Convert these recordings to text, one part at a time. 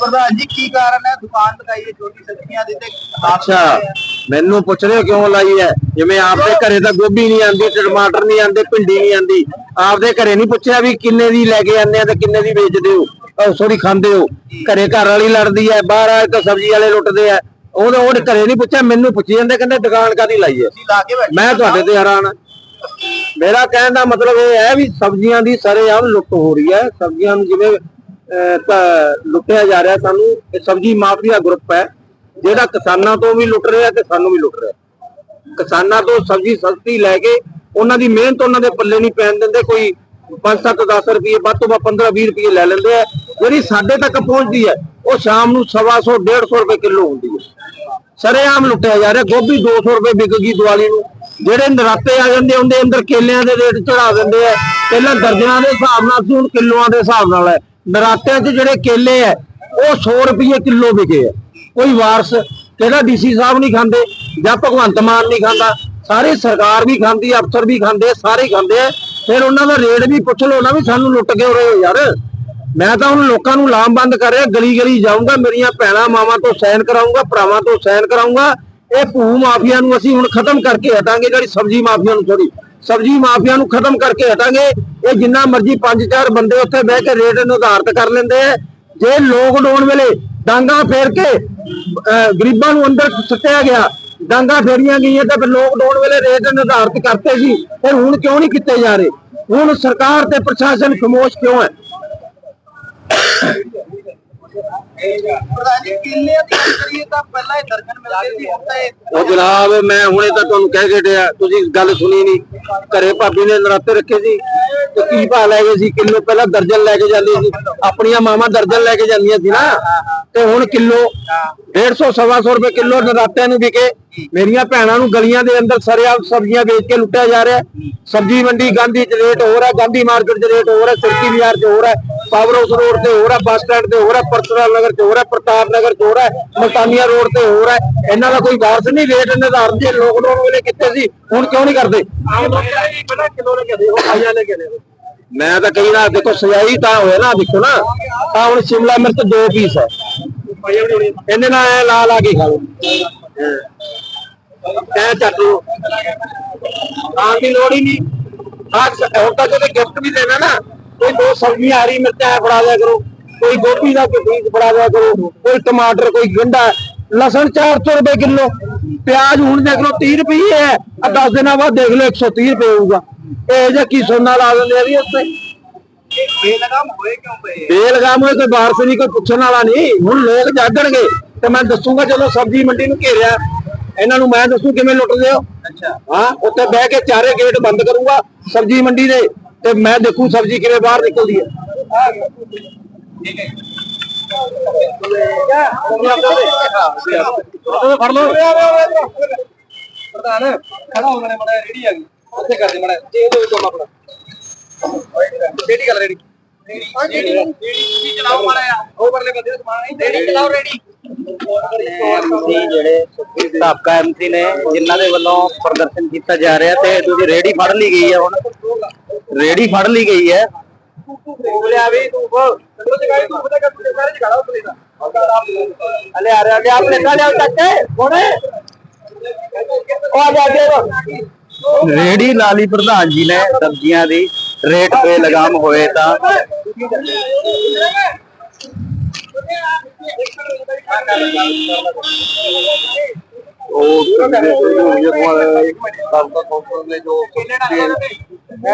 ਪ੍ਰਧਾਨ ਜੀ ਕੀ ਕਾਰਨ ਹੈ? ਦੁਕਾਨ ਲਗਾਈ ਹੈ ਛੋਟੀ ਸਬਜ਼ੀਆਂ ਦੀ ਤੇ ਹਾਲਾਤ ਅੱਛਾ ਕੀ ਹੈ? ਮੈਨੂੰ ਪੁੱਛ ਰਹੇ ਹੋ ਕਿਉਂ ਲਾਈ ਹੈ? ਜਿਵੇਂ ਆਪਦੇ ਘਰੇ ਤਾਂ ਗੋਭੀ ਨਹੀਂ ਆਂਦੀ ਟਮਾਟਰ ਨਹੀਂ ਆਂਦੇ ਭਿੰਡੀ ਨਹੀਂ ਆਂਦੀ ਆਪਦੇ ਘਰੇ ਨਹੀਂ ਪੁੱਛਿਆ ਵੀ ਕਿੰਨੇ ਦੀ ਲੈ ਕੇ ਆਂਦੇ ਆ ਤੇ ਕਿੰਨੇ ਦੀ ਵੇਚਦੇ ਹੋ? ਸੋਰੀ ਖਾਂਦੇ ਹੋ? ਘਰੇ ਘਰ ਵਾਲੀ ਲੜਦੀ ਹੈ ਬਾਹਰ ਆਏ ਤਾਂ ਸਬਜ਼ੀ ਵਾਲੇ ਲੁੱਟਦੇ ਆ। ਉਹਨੇ ਘਰੇ ਨਹੀਂ ਪੁੱਛਿਆ ਮੈਨੂੰ ਪੁੱਛੀ ਜਾਂਦੇ ਕਹਿੰਦੇ ਦੁਕਾਨ ਕਾਦੀ ਲਾਈ ਹੈ? ਮੈਂ ਤੁਹਾਡੇ ਤੇ ਹੈਰਾਨ ਹਾਂ। ਮੇਰਾ ਕਹਿਣ ਦਾ ਮਤਲਬ ਇਹ ਹੈ ਵੀ ਸਬਜ਼ੀਆਂ ਦੀ ਸਰੇਆਮ ਲੁੱਟ ਹੋ ਰਹੀ ਹੈ। ਸਬਜ਼ੀਆਂ ਨੂੰ ਜਿਵੇਂ ਲੁੱਟਿਆ ਜਾ ਰਿਹਾ ਸਾਨੂੰ। ਇਹ ਸਬਜ਼ੀ ਮਾਫੀਆ ਗਰੁੱਪ ਹੈ। ਜਿਹੜਾ ਕਿਸਾਨਾਂ ਤੋਂ ਵੀ ਲੁੱਟ ਰਿਹਾ ਤੇ ਸਾਨੂੰ ਵੀ ਲੁੱਟ ਰਿਹਾ। ਕਿਸਾਨਾਂ ਤੋਂ ਸਬਜ਼ੀ ਸਸਤੀ ਲੈ ਕੇ ਉਹਨਾਂ ਦੀ ਮਿਹਨਤ ਉਹਨਾਂ ਦੇ ਪੱਲੇ ਨਹੀਂ ਪੈਣ ਦਿੰਦੇ। ਕੋਈ 5-7 10 ਰੁਪਏ, ਵੱਧ ਤੋਂ ਵੱਧ 15-20 ਰੁਪਏ ਲੈ ਲੈਂਦੇ ਆ। ਜਿਹੜੀ ਸਾਡੇ ਤੱਕ ਪਹੁੰਚਦੀ ਹੈ, ਉਹ ਸ਼ਾਮ ਨੂੰ 125 150 ਰੁਪਏ ਕਿਲੋ ਹੁੰਦੀ ਹੈ। ਸਰੇਆਮ ਲੁੱਟਿਆ ਜਾ ਰਿਹਾ। ਗੋਭੀ 200 ਰੁਪਏ ਵਿਕ ਗਈ ਦੀਵਾਲੀ ਨੂੰ। ਜਿਹੜੇ ਨਰਾਤੇ ਆ ਜਾਂਦੇ, ਉਹਦੇ ਅੰਦਰ ਕੇਲਿਆਂ ਦੇ ਰੇਟ ਚੜਾ ਦਿੰਦੇ ਆ। ਪਹਿਲਾਂ ਦਰਜਨਾਂ ਦੇ ਹਿਸਾਬ ਨਾਲ ਸੀ, ਹੁਣ ਕਿਲੋਆਂ ਦੇ ਹਿਸਾਬ ਨਾਲ ਹੈ। ਨਰਾਤਿਆਂ 'ਚ ਜਿਹੜੇ ਕੇਲੇ ਆ ਉਹ 100 ਰੁਪਏ ਕਿਲੋ ਵਿਕੇ ਆ ਕੋਈ ਵਾਰਸ ਕਿਹੜਾ ਡੀਸੀ ਸਾਹਿਬ ਨਹੀਂ ਖਾਂਦੇ, ਜਾਂ ਭਗਵੰਤ ਮਾਨ ਨਹੀਂ ਖਾਂਦਾ, ਸਾਰੇ ਸਰਕਾਰ ਵੀ ਖਾਂਦੀ, ਅਫਸਰ ਵੀ ਖਾਂਦੇ, ਸਾਰੇ ਖਾਂਦੇ ਆ ਫਿਰ ਉਹਨਾਂ ਦਾ ਰੇਟ ਵੀ ਪੁੱਛ ਲਓ ਨਾ ਵੀ ਸਾਨੂੰ ਲੁੱਟ ਕੇ ਰਹੇ ਹੋ ਯਾਰ। ਮੈਂ ਤਾਂ ਹੁਣ ਲੋਕਾਂ ਨੂੰ ਲਾਮਬੰਦ ਕਰ ਰਿਹਾ, ਗਲੀ ਗਲੀ ਜਾਊਂਗਾ, ਮੇਰੀਆਂ ਭੈਣਾਂ ਮਾਵਾਂ ਤੋਂ ਸਹਿਣ ਕਰਾਊਂਗਾ, ਭਰਾਵਾਂ ਤੋਂ ਸਹਿਣ ਕਰਾਊਂਗਾ। ਇਹ ਭੂ ਮਾਫੀਆ ਨੂੰ ਅਸੀਂ ਹੁਣ ਖਤਮ ਕਰਕੇ ਹਟਾਂਗੇ, ਜਿਹੜੀ ਸਬਜ਼ੀ ਮਾਫੀਆ ਨੂੰ ਥੋੜੀ ਸਬਜ਼ੀ ਮਾਫੀਆ ਨੂੰ ਖਤਮ ਕਰਕੇ ਹਟਾਂਗੇ। ਇਹ ਜਿੰਨਾ ਮਰਜ਼ੀ ਪੰਜ ਚਾਰ ਬੰਦੇ ਉੱਥੇ ਬਹਿ ਕੇ ਰੇਟ ਨਿਰਧਾਰਤ ਕਰ ਲੈਂਦੇ ਆ। ਜੇ ਲੋਕਡਾਊਨ ਵੇਲੇ ਡਾਂਗਾ ਫੇਰ ਕੇ ਗਰੀਬਾਂ ਨੂੰ ਅੰਦਰ ਸੁੱਟਿਆ ਗਿਆ ਡਾਂਗਾ ਫੇਰੀਆਂ ਗਈਆਂ ਤਾਂ ਫਿਰ ਲੋਕਡਾਊਨ ਵੇਲੇ ਰੇਟ ਨਿਰਧਾਰਤ ਕਰਤੇ ਸੀ। ਫਿਰ ਹੁਣ ਕਿਉਂ ਨਹੀਂ ਕੀਤੇ ਜਾ ਰਹੇ? ਹੁਣ ਸਰਕਾਰ ਤੇ ਪ੍ਰਸ਼ਾਸਨ ਖਮੋਸ਼ ਕਿਉਂ ਹੈ? ਉਹ ਜਨਾਬ ਮੈਂ ਹੁਣੇ ਤਾਂ ਤੁਹਾਨੂੰ ਕਹਿ ਕੇ ਡਿਆ ਤੁਸੀਂ ਗੱਲ ਸੁਣੀ ਨਹੀਂ। ਘਰੇ ਭਾਬੀ ਨੇ ਨਰਾਤੇ ਰੱਖੇ ਸੀ ਤੇ ਕੀ ਭਾ ਲੈ ਗਏ ਸੀ? ਕਿਲੋ ਪਹਿਲਾਂ ਦਰਜਨ ਲੈ ਕੇ ਜਾਂਦੀ ਸੀ। ਆਪਣੀਆਂ ਮਾਵਾਂ ਦਰਜਨ ਲੈ ਕੇ ਜਾਂਦੀਆਂ ਸੀ ਨਾ। ਤੇ ਹੁਣ ਕਿਲੋ 150 ਸਵਾ ਸੌ ਰੁਪਏ ਕਿਲੋ ਨਰਾਤਿਆਂ ਨੂੰ ਵਿਕੇ। ਮੇਰੀਆਂ ਭੈਣਾਂ ਨੂੰ ਗਲੀਆਂ ਦੇ ਅੰਦਰ ਸਰਿਆਮ ਸਬਜ਼ੀਆਂ ਵੇਚ ਕੇ ਲੁੱਟਿਆ ਜਾ ਰਿਹਾ। ਸਬਜ਼ੀ ਮੰਡੀ ਗਾਂਧੀ ਚ ਰੇਟ ਹੋ ਰਿਹਾ, ਗਾਂਧੀ ਮਾਰਕੀਟ ਚ ਰੇਟ ਹੋ ਰਿਹਾ, ਸਿਰਕੀ ਬਾਜ਼ਾਰ ਚ ਹੋ ਰਿਹਾ। ਪਾਵਰ ਹਾਊਸ ਰੋਡ ਤੇ ਹੋ ਰਿਹਾ ਬੱਸ ਸਟੈਂਡ ਤੇ ਹੋ ਰਿਹਾ ਪਰਸਨਲ ਨਗਰ ਚ ਹੋ ਰਿਹਾ ਪ੍ਰਤਾਪ ਨਗਰ ਚ ਹੋ ਰਿਹਾ ਮਲਤਾਨੀਆ ਰੋਡ ਤੇ ਹੋ ਰਿਹਾ ਇਹਨਾਂ ਦਾ ਕੋਈ ਵਾਰਸ ਨਹੀਂ ਰੇਟ ਨਿਰਧਾਰਨ ਜੇ ਲੋਕਡਾਊਨ ਵੇਲੇ ਕਿੱਥੇ ਸੀ ਹੁਣ ਕਿਉਂ ਨਹੀਂ ਕਰਦੇ? ਮੈਂ ਤਾਂ ਕਹੀ ਨਾ ਦੇਖੋ ਸਜਾਈ ਤਾਂ ਹੋਇਆ ਨਾ ਦੇਖੋ ਨਾ। ਆ ਹੁਣ ਸ਼ਿਮਲਾ ਮਿਰਚ ਦੋ ਪੀਸ ਹੈ ਇਹਨੇ ਨਾਲ ਐ ਲਾ ਲਾ ਕੇ ਖਾ ਲਓ। ਐ ਚੱਟ ਲਓ। ਆਣ ਦੀ ਲੋੜ ਹੀ ਨਹੀਂ। ਆਹ ਹੁਣ ਤਾਂ ਜਦੋਂ ਗਿਫਟ ਵੀ ਦੇਣਾ ਨਾ ਕੋਈ ਦੋ ਸਬਜ਼ੀਆਂ ਹਰੀ ਮਿਰਚਾਂ ਫੜਾ ਦਿਆ ਕਰੋ। ਕੋਈ ਗੋਭੀ ਦਾ ਕੋਈ ਬੀਜ ਫੜਾ ਦਿਆ ਕਰੋ ਕੋਈ ਟਮਾਟਰ ਕੋਈ ਗੰਢਾ ਲਸਣ 400 ਰੁਪਏ ਕਿਲੋ ਪਿਆਜ਼ ਹੁਣ ਦੇਖ ਲਓ 30 ਰੁਪਏ ਹੈ ਆ 10 ਦਿਨਾਂ ਬਾਅਦ ਦੇਖ ਲਓ 130 ਰੁਪਏ ਹੋਊਗਾ। ਇਹ ਜੇ ਕੀ ਸੋਨਾ ਲਾ ਦਿੰਦੇ ਆ ਵੀ ਉੱਤੇ ਬੇਲਗਾਮ ਹੋਏ ਕਿਉਂ ਪਏ ਬੇਲਗਾਮ ਹੋਏ ਕੋਈ ਬਾਰਸ ਨਹੀਂ ਕੋਈ ਪੁੱਛਣ ਵਾਲਾ ਨਹੀਂ। ਹੁਣ ਲੋਕ ਜਾਗਣਗੇ ਤੇ ਮੈਂ ਦੱਸੂਗਾ ਚਲੋ ਸਬਜ਼ੀ ਮੰਡੀ ਨੂੰ ਘੇਰਿਆ। ਇਹਨਾਂ ਨੂੰ ਮੈਂ ਦੱਸੂ ਕਿਵੇਂ ਲੁੱਟਦੇ ਹੋ। ਅੱਛਾ। ਹਾਂ ਉੱਥੇ ਬਹਿ ਕੇ ਚਾਰੇ ਗੇਟ ਬੰਦ ਕਰੂੰਗਾ ਸਬਜ਼ੀ ਮੰਡੀ ਦੇ। ਤੇ ਮੈਂ ਦੇਖੂ ਸਬਜ਼ੀ ਕਿਵੇਂ ਬਾਹਰ ਨਿਕਲਦੀ ਹੈ। ਠੀਕ ਹੈ ਫੜ ਲਓ ਪ੍ਰਧਾਨ ਖੜਾ ਹੋ ਮਨੇ ਮੜਾ ਰੈਡੀ ਆ ਗਈ। ਉੱਥੇ ਕਰ ਦੇ ਮੜਾ ਚੇਂਜ ਹੋ ਕੰਮ ਆਪਣਾ ਰੈਡੀ ਕਰ ਰੈਡੀ ਰੈਡੀ ਰੈਡੀ ਚਲਾਓ ਮਾੜਾ ਆ ਉਹ ਪਰਲੇ ਬੰਦੇ ਦਾ ਸਮਾਨ ਨਹੀਂ ਰੈਡੀ ਚਲਾਓ ਰੈਡੀ ਐਮਸੀ ਜਿਹੜੇ ਸਾਬਕਾ ਐਮਸੀ ਨੇ ਜਿਨ੍ਹਾਂ ਦੇ ਵੱਲੋਂ ਪ੍ਰਦਰਸ਼ਨ ਕੀਤਾ ਜਾ ਰਿਹਾ ਤੇ ਤੁਸੀਂ ਰੇੜੀ ਫੜ ਲਈ ਗਈ ਹੈ ਹੁਣ। ਰੇੜੀ ਫੜ ਲਈ ਗਈ ਹੈ। ਬੋਲਿਆ ਵੀ ਤੂੰ ਚਲੋ ਜਗਾਈ ਤੂੰ ਪਤਾ ਕਰ ਤੂੰ ਸਾਰੇ ਜਗਾੜਾ ਉੱਤੇ ਦਾ। ਅਲੇ ਆ ਰਿਹਾ ਆਪ ਲੈ ਲਿਆ ਚਾਚੇ ਕੋਣੇ ਉਹ ਆ ਜਾ ਕੇ ਰੇੜੀ ਲਾਲੀ ਪ੍ਰਧਾਨ ਜੀ ਨੇ ਸਬਜ਼ੀਆਂ ਦੀ ਰੇਟ ਬੇਲਗਾਮ ਹੋਏ ਤਾਂ ਉਹ ਸਾਬਕਾ ਕੌਂਸਲਰ ਨੇ ਜੋ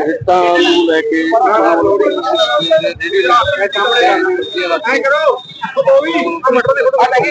ਹਿੱਤਾਂ ਨੂੰ ਲੈ ਕੇ ਐ ਕਰੋ ਉਹ ਵੀ ਮਟਰ ਦੇ ਫੋਟੋ ਲੱਗੀ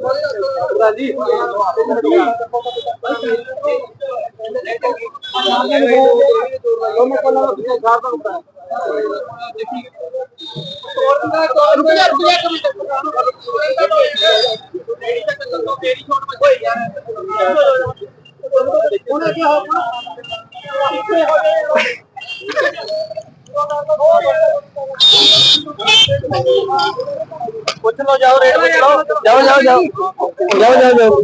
ਜਾ ਰੁਕ ਜਾ ਇੱਕ ਮਿੰਟ ਤੇਰੀ ਤੱਕ ਚੱਲੋ ਤੇਰੀ ਛੋਟ ਬਚੀ ਯਾਰ ਉਹਨੇ ਕੀ ਹੋ ਪੁੱਛ ਲੋ ਜਾਓ, ਰੇਟ ਪੁੱਛ ਲਓ। ਜਾਓ ਜਾਓ ਜਾਓ। ਜਾਓ ਜਾਓ ਜਾਓ।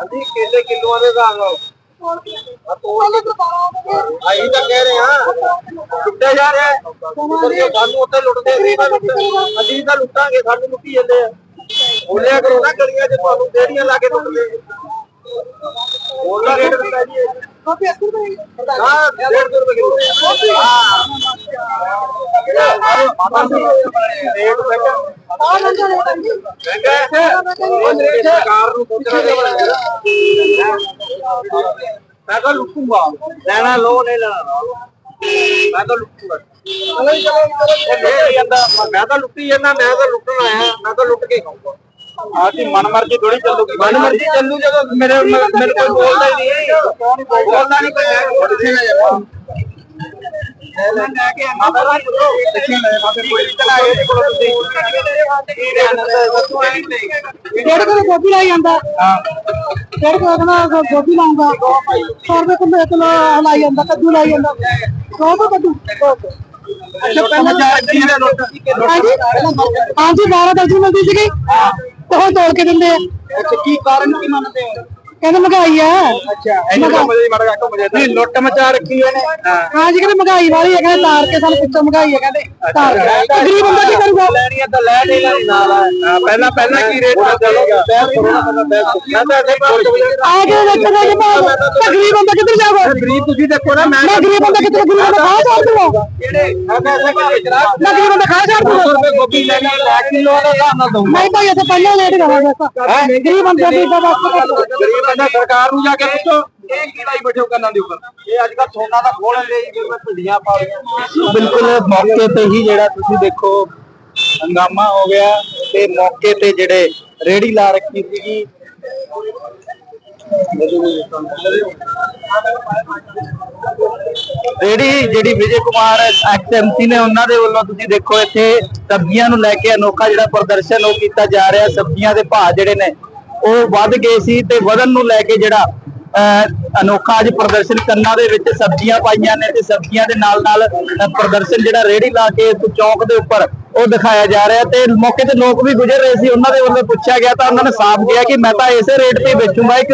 ਹਾਂਜੀ ਕੇਲੇ ਕਿਲੋਆਂ ਦੇ ਹਿਸਾਬ ਨਾਲ ਆਹੀ ਤਾਂ ਕਹਿ ਰਹੇ ਹਾਂ ਲੁੱਟੇ ਜਾ ਰਹੇ ਆ ਸਾਨੂੰ ਉੱਥੇ ਲੁੱਟਦੇ ਸੀ ਅਸੀਂ ਤਾਂ ਲੁੱਟਾਂਗੇ ਸਾਨੂੰ ਲੁੱਟੀ ਜਾਂਦੇ ਆ ਬੋਲਿਆ ਕਰੋ ਨਾ ਗਲੀਆਂ 'ਚ, ਤੁਹਾਨੂੰ ਦੇੜੀਆਂ ਲਾ ਕੇ ਲੁੱਟਦੇ? ਬੋਲਦਾ ਰੇਟ ਦਿੰਦਾ ਜੀ ਹਾਂ 150 ਰੁਪਏ ਕਿਲੋ ਹਾਂ। ਰੇਟ ਮਹਿੰਗਾ। ਮਹਿੰਗਾ ਹੈ। ਸਰਕਾਰ ਨੂੰ ਪੁੱਛਣਾ ਚਾਹੀਦਾ ਮੈਂ ਤਾਂ ਲੁੱਟੂਗਾ। ਲੈਣਾ ਲੋ ਨਹੀਂ ਲੈਣਾ। ਮੈਂ ਤਾਂ ਲੁੱਟੂਗਾ। ਚਲੋ ਮੈਂ ਤਾਂ ਲੁੱਟੀ ਜਾਂਦਾ ਮੈਂ ਤਾਂ ਲੁੱਟਣ ਆਇਆ। ਮੈਂ ਤਾਂ ਲੁੱਟ ਕੇ ਖਾਊਂਗਾ। ਆਤੀ ਮਨ ਮਰਜ਼ੀ ਥੋੜੀ ਚੱਲੂਗੀ। ਮਨ ਮਰਜ਼ੀ ਚੱਲੂ ਜਦੋਂ ਮੇਰੇ ਮੇਰੇ ਕੋਈ ਬੋਲਦਾ ਹੀ ਨਹੀਂ ਬੋਲਦਾ ਨਹੀਂ ਕੋਈ ਕਿੱਥੇ ਨਾ ਜਾਵਾਂ ਲੈ ਕੇ ਮਾਤਾ ਦਾ ਪੁੱਤਰੋ ਦੇਖੀ ਲੈ ਮਾਤਾ ਕੋਈ ਚਲਾਏ ਇਹਦੇ ਕੋਲ ਤੁਸੀਂ? ਕੀ ਰਹਿਣਾ ਐਂ ਨਹੀਂ ਡੇਢ ਕਿਲੋ ਗੋਭੀ ਲਾਈ ਜਾਂਦਾ? ਡੇਢ ਕਿਲੋ ਕਹਿੰਦਾ ਗੋਭੀ ਲਾਉਂਗਾ 100 ਰੁਪਏ ਕਿਲੋ ਕਿਲੋ ਲਾਈ ਜਾਂਦਾ ਕੱਦੂ ਲਾਈ ਜਾਂਦਾ। 100 ਰੁਪਏ ਕੱਦੂ? ਅੱਛਾ ਪਹਿਲਾਂ ਜੀ ਦਾ ਨੋਟ ਹਾਂਜੀ ਹਾਂਜੀ 12 ਦਰਜਨ ਮਿਲਦੀ ਸੀਗੀ। ਤੇ ਤੋੜ ਕੇ ਦਿੰਦੇ ਆ। ਅੱਛਾ ਕੀ ਕਾਰਨ ਕੀ ਮੰਨਦੇ ਹੋ? ਕਹਿੰਦੇ ਮਹਿੰਗਾਈ ਆ। ਅੱਛਾ ਇਹਨੂੰ ਕੰਮ ਦੇ ਮੜ ਗਾ ਮਜੇ ਨਹੀਂ ਲੁੱਟ ਮਚਾ ਰੱਖੀ ਇਹਨੇ। ਹਾਂ। ਜੀ ਕਹਿੰਦੇ ਮਹਿੰਗਾਈ ਵਾਲੀ ਹੈ ਕਹਿੰਦੇ ਤਾਰ ਕੇ ਸਾਨੂੰ ਪਿੱਛੋਂ ਮਹਿੰਗਾਈ ਹੈ ਕਹਿੰਦੇ ਤਾਰ ਕੇ। ਗਰੀਬ ਬੰਦਾ ਕੀ ਕਰੂਗਾ? ਲੈਣੀਆਂ ਤਾਂ ਲੈ ਲੈ ਲੈਣੀ ਨਾਲ ਆ। ਪਹਿਲਾਂ ਪਹਿਲਾਂ ਕੀ ਰੇਟ ਚੱਲੇਗਾ ਮੈਂ ਤਾਂ ਇੱਥੇ ਆ ਕੇ ਵੇਚਣਾ ਜੇ ਭਾਵ ਤਾਂ ਗਰੀਬ ਬੰਦਾ ਕਿੱਧਰ ਜਾਊਗਾ? ਗਰੀਬ ਤੁਸੀਂ ਦੇਖੋ ਨਾ ਮੈਂ ਮੈਂ ਗਰੀਬ ਬੰਦਾ ਕਿੱਧਰ ਗਰੀਬ ਬੰਦਾ ਖਾ ਛੱਡ ਦੂਗਾ ਜਿਹੜੇ ਮੈਂ ਪੈਸੇ ਕਿੱਥੇ ਜਰਾ ਮੈਂ ਗਰੀਬ ਬੰਦਾ ਖਾ ਛੱਡ ਦੂਗਾ ਰੁਪਏ ਗੋਭੀ ਲੈ ਕੇ ਲੈ ਕਿਲੋ ਦੇ ਹਿਸਾਬ ਨਾਲ ਦਊਂਗਾ ਨਹੀਂ ਭਾਈ ਇੱਥੇ ਪਹਿਲਾਂ ਲੇਟ ਕਰਾਂਗੇ ਆਪਾਂ ਗਰੀਬ ਬੰਦੇ ਦੀ ਤਾਂ ਬਸ ਬੰਦਾ ਸਰਕਾਰ ਨੂੰ ਜਾ ਕੇ ਪੁੱਛੋ। ਇਹ ਕੀ ਲਾਈ ਬੈਠੇ ਹੋ ਕੰਨਾਂ ਦੇ ਉੱਪਰ? ਇਹ ਅੱਜ ਕੱਲ ਸੋਨਾ ਦਾ ਖੋਲ ਲੈ ਜੀ ਮੈਂ ਭਿੰਡੀਆਂ ਪਾ ਲਈਆਂ। ਬਿਲਕੁਲ ਮੌਕੇ ਤੇ ਹੀ ਜਿਹੜਾ ਤੁਸੀਂ ਦੇਖੋ ਹੰਗਾਮਾ ਹੋ ਗਿਆ ਤੇ ਮੌਕੇ ਤੇ ਜਿਹੜੇ ਰੇੜੀ ਲਾ ਰੱਖੀ ਸੀਗੀ। ਰੇੜੀ ਜਿਹੜੀ ਵਿਜੇ ਕੁਮਾਰ ਐਕਸਐਮਸੀ ਨੇ ਉਹਨਾਂ ਦੇ ਵੱਲੋਂ ਤੁਸੀਂ ਦੇਖੋ ਇੱਥੇ ਸਬਜ਼ੀਆਂ ਨੂੰ ਲੈ ਕੇ ਅਨੋਖਾ ਜਿਹੜਾ ਪ੍ਰਦਰਸ਼ਨ ਉਹ ਕੀਤਾ ਜਾ ਰਿਹਾ। ਸਬਜ਼ੀਆਂ ਦੇ ਭਾਅ ਜਿਹੜੇ ਨੇ ਉਹ ਵੱਧ ਗਏ ਸੀ ਤੇ ਵਧਣ ਨੂੰ ਲੈ ਕੇ ਜਿਹੜਾ ਅਹ, ਅਨੋਖਾ ਅੱਜ ਪ੍ਰਦਰਸ਼ਨ ਕੰਨਾਂ ਦੇ ਵਿੱਚ ਸਬਜ਼ੀਆਂ ਪਾਈਆਂ ਨੇ ਤੇ ਸਬਜ਼ੀਆਂ ਦੇ ਨਾਲ ਨਾਲ ਪ੍ਰਦਰਸ਼ਨ ਜਿਹੜਾ ਰੇੜੀ ਲਾ ਕੇ ਚੌਂਕ ਦੇ ਉੱਪਰ ਉਹ ਦਿਖਾਇਆ ਜਾ ਰਿਹਾ ਤੇ ਮੌਕੇ ਤੇ ਲੋਕ ਵੀ ਗੁਜ਼ਰ ਰਹੇ ਸੀ। ਉਹਨਾਂ ਦੇ ਵੱਲੋਂ ਪੁੱਛਿਆ ਗਿਆ ਤਾਂ ਉਹਨਾਂ ਨੇ ਸਾਫ਼ ਕਿਹਾ ਕਿ ਮੈਂ ਤਾਂ ਇਸੇ ਰੇਟ ਤੇ ਵੇਚੂਗਾ। ਇੱਕ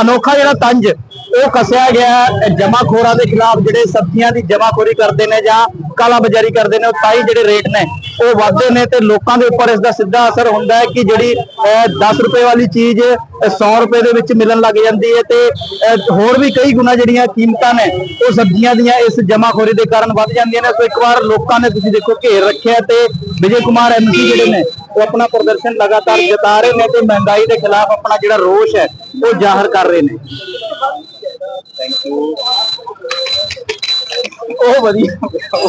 ਅਨੋਖਾ ਜਿਹੜਾ ਤੰਜ ਉਹ ਕੱਸਿਆ ਗਿਆ। ਜਮਾਖੋਰਾਂ ਦੇ ਖਿਲਾਫ ਜਿਹੜੇ ਸਬਜ਼ੀਆਂ ਦੀ ਜਮਾਖੋਰੀ ਕਰਦੇ ਨੇ ਜਾਂ ਕਾਲਾ ਬਾਜ਼ਾਰੀ ਕਰਦੇ ਨੇ ਉਹ ਤਾਈ ਜਿਹੜੇ ਰੇਟ ਨੇ ਉਹ ਵੱਧਦੇ ਨੇ ਤੇ ਲੋਕਾਂ ਦੇ ਉੱਪਰ ਇਸ ਦਾ ਸਿੱਧਾ ਅਸਰ ਹੁੰਦਾ ਹੈ ਕਿ ਜਿਹੜੀ ਅਹ, 10 ਰੁਪਏ ਵਾਲੀ ਚੀਜ਼ ਅਹ, 100 ਰੁਪਏ ਦੇ ਵਿੱਚ ਮਿਲਣ ਲੱਗ ਜਾਂਦੀ ਹੈ ਤੇ ਹੋਰ ਵੀ ਕਈ ਗੁਣਾ ਜਿਹੜੀਆਂ ਕੀਮਤਾਂ ਨੇ ਉਹ ਸਬਜ਼ੀਆਂ ਦੀਆਂ ਇਸ ਜਮਾਖੋਰੀ ਦੇ ਕਾਰਨ ਵੱਧ ਜਾਂਦੀਆਂ ਨੇ। ਸੋ ਇੱਕ ਵਾਰ ਲੋਕਾਂ ਨੇ ਤੁਸੀਂ ਦੇਖੋ ਘੇਰ ਰੱਖਿਆ ਤੇ ਵਿਜੇ ਕੁਮਾਰ ਐਮਸੀ ਜਿਹੜੇ ਨੇ ਉਹ ਆਪਣਾ ਪ੍ਰਦਰਸ਼ਨ ਲਗਾਤਾਰ ਜਤਾ ਰਹੇ ਨੇ ਤੇ ਮਹਿੰਗਾਈ ਦੇ ਖਿਲਾਫ ਆਪਣਾ ਜਿਹੜਾ ਰੋਸ਼ ਹੈ ਉਹ ਜ਼ਾਹਰ ਕਰ ਰਹੇ ਨੇ। ਥੈਂਕ ਯੂ ਉਹ ਵਧੀਆ।